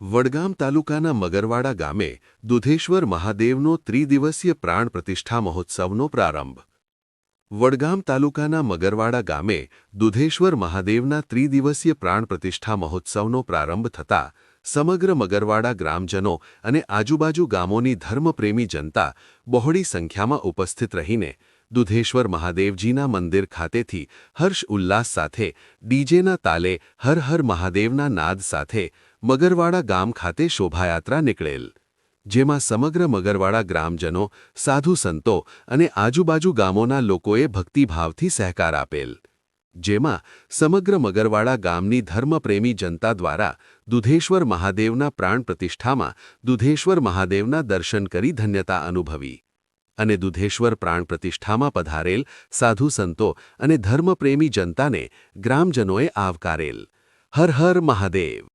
વડગામ તાલુકાના મગરવાડા ગામે દુધેશ્વર મહાદેવનો ત્રિદિવસીય પ્રાણ પ્રતિષ્ઠા મહોત્સવનો પ્રારંભ. વડગામ તાલુકાના મગરવાડા ગામે દુધેશ્વર મહાદેવના ત્રિદિવસીય પ્રાણ પ્રતિષ્ઠા મહોત્સવનો પ્રારંભ થતા સમગ્ર મગરવાડા ગ્રામજનો અને આજુબાજુ ગામોની ધર્મપ્રેમી જનતા બહોળી સંખ્યામાં ઉપસ્થિત રહીને દુધેશ્વર મહાદેવજીના મંદિર ખાતેથી હર્ષ ઉલ્લાસ સાથે ડીજેના તાલે હર હર મહાદેવના નાદ સાથે મગરવાડા ગામ ખાતે શોભાયાત્રા નીકળેલ, જેમાં સમગ્ર મગરવાડા ગ્રામજનો, સાધુ સંતો અને આજુબાજુ ગામોના લોકોએ ભક્તિભાવથી સહકાર આપેલ, જેમાં સમગ્ર મગરવાડા ગામની ધર્મપ્રેમી જનતા દ્વારા દુધેશ્વર મહાદેવના પ્રાણ પ્રતિષ્ઠામાં દુધેશ્વર મહાદેવના દર્શન કરી ધન્યતા અનુભવી અને દુધેશ્વર પ્રાણ પ્રતિષ્ઠામાં પધારેલ સાધુ સંતો અને ધર્મપ્રેમી જનતાને ગ્રામજનોએ આવકારેલ. હર હર મહાદેવ!